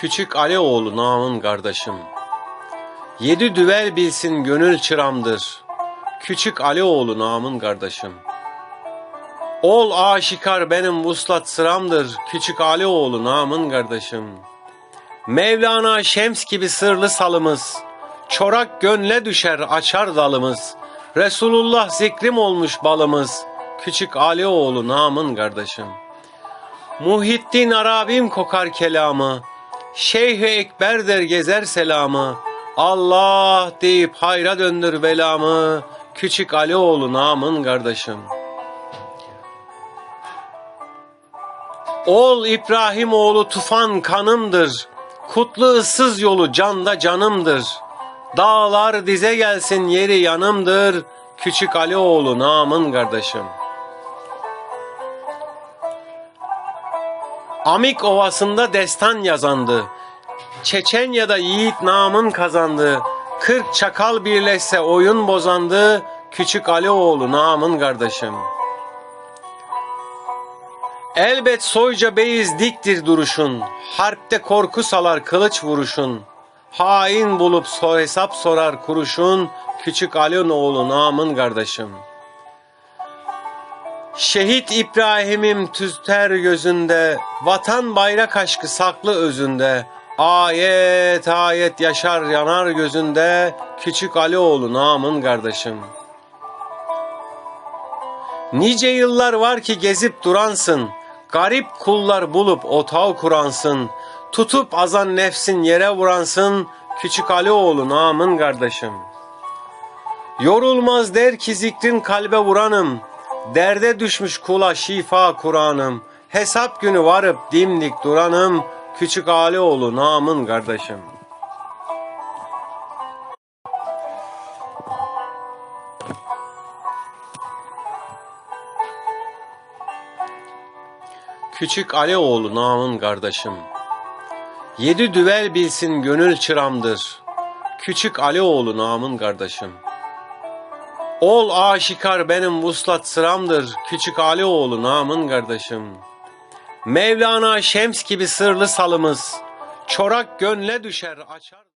Küçük Alioğlu namın kardeşim. Yedi düvel bilsin gönül çıramdır. Küçük Alioğlu namın kardeşim. Ol aşikar benim vuslat sıramdır. Küçük Alioğlu namın kardeşim. Mevlana Şems gibi sırlı salımız. Çorak gönle düşer açar dalımız. Resulullah zikrim olmuş balımız. Küçük Alioğlu namın kardeşim. Muhittin Arabim kokar kelamı. Şeyh-i Ekber der gezer selamı. Allah deyip hayra döndür belamı. Küçük Alioğlu namın kardeşim. Ol İbrahim oğlu tufan kanımdır. Kutlu ıssız yolu canda canımdır. Dağlar dize gelsin yeri yanımdır. Küçük Alioğlu namın kardeşim. Amik Ovası'nda destan yazandı. Çeçenya'da yiğit namın kazandı. Kırk çakal birleşse oyun bozandı. Küçük Alioğlu namın kardeşim. Elbet soyca beyiz diktir duruşun. Harpte korku salar kılıç vuruşun. Hain bulup sor hesap sorar kuruşun. Küçük Alioğlu namın kardeşim. Şehit İbrahim'im tüter gözünde, vatan bayrak aşkı saklı özünde. Ayet ayet yaşar yanar gözünde, küçük Alioğlu namın kardeşim. Nice yıllar var ki gezip duransın, garip kullar bulup otağı kuransın. Tutup azan nefsin yere vuransın, küçük Alioğlu namın kardeşim. Yorulmaz der ki zikrin kalbe vuranım. Derde düşmüş kula şifa Kur'an'ım. Hesap günü varıp dimdik duranım. Küçük Alioğlu namın kardeşim. Küçük Alioğlu namın kardeşim. Yedi düvel bilsin gönül çıramdır. Küçük Alioğlu namın kardeşim. Ol aşikar benim vuslat sıramdır. Küçük Alioğlu namın kardeşim. Mevlana Şems gibi sırlı salımız. Çorak gönle düşer açar.